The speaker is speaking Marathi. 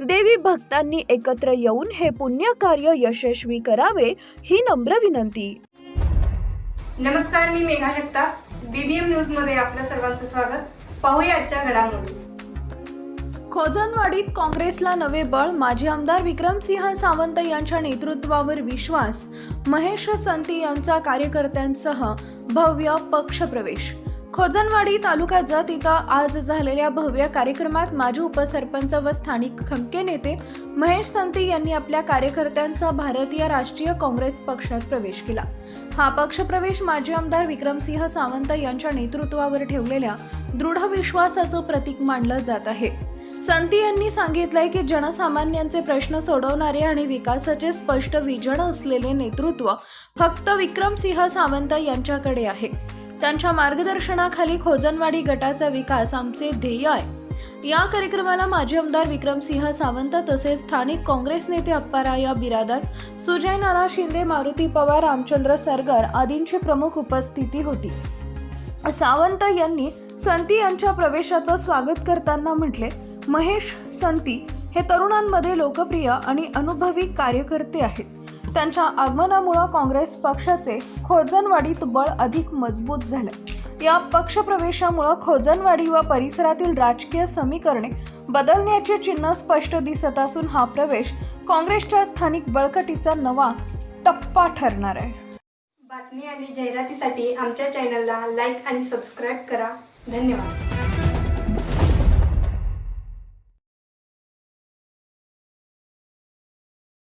देवी भक्तांनी एकत्र येऊन हे पुण्य कार्य यशस्वी करावे ही नम्र विनंती. नमस्कार मी मेघा जगताप. बीबीएम न्यूजमध्ये आपल्या सर्वांचं स्वागत. पाहूया आजच्या घडामोडी. खोजनवाडीत काँग्रेसला नवे बळ माजी आमदार विक्रमसिंह सावंत यांच्या नेतृत्वावर विश्वास. महेश संती यांचा कार्यकर्त्यांसह भव्य पक्षप्रवेश खोजनवाडी तालुक्यात जत इथं आज झालेल्या भव्य कार्यक्रमात माजी उपसरपंच व स्थानिक खमके नेते महेश संती यांनी आपल्या कार्यकर्त्यांसह भारतीय राष्ट्रीय काँग्रेस पक्षात प्रवेश केला. हा पक्षप्रवेश माजी आमदार विक्रमसिंह सावंत यांच्या नेतृत्वावर ठेवलेल्या दृढ विश्वासाचं प्रतीक मानलं जात आहे. संती यांनी सांगितलंय की जनसामान्यांचे प्रश्न सोडवणारे आणि विकासाचे स्पष्ट विजन असलेले नेतृत्व फक्त विक्रमसिंह सावंत यांच्याकडे आहे. त्यांच्या मार्गदर्शनाखाली खोजनवाडी गटाचा विकास आमचे ध्येय आहे. या कार्यक्रमाला माजी आमदार विक्रमसिंह सावंत तसेच स्थानिक काँग्रेस नेते अप्पाराया बिरादर सुजय नाना शिंदे मारुती पवार रामचंद्र सरगर आदींची प्रमुख उपस्थिती होती. सावंत यांनी संती यांच्या प्रवेशाचं स्वागत करताना म्हटले महेश संती हे तरुणांमध्ये लोकप्रिय आणि अनुभवी कार्यकर्ते आहेत. त्यांच्या आगमनामुळं काँग्रेस पक्षाचे खोजनवाडीत बळ अधिक मजबूत झालं. या पक्षप्रवेशामुळं खोजनवाडी व परिसरातील राजकीय समीकरणे बदलण्याचे चिन्ह स्पष्ट दिसत असून हा प्रवेश काँग्रेसच्या स्थानिक बळकटीचा नवा टप्पा ठरणार आहे. बातमी आणि जाहिरातीसाठी आमच्या चॅनलला लाईक आणि सबस्क्राईब करा. धन्यवाद.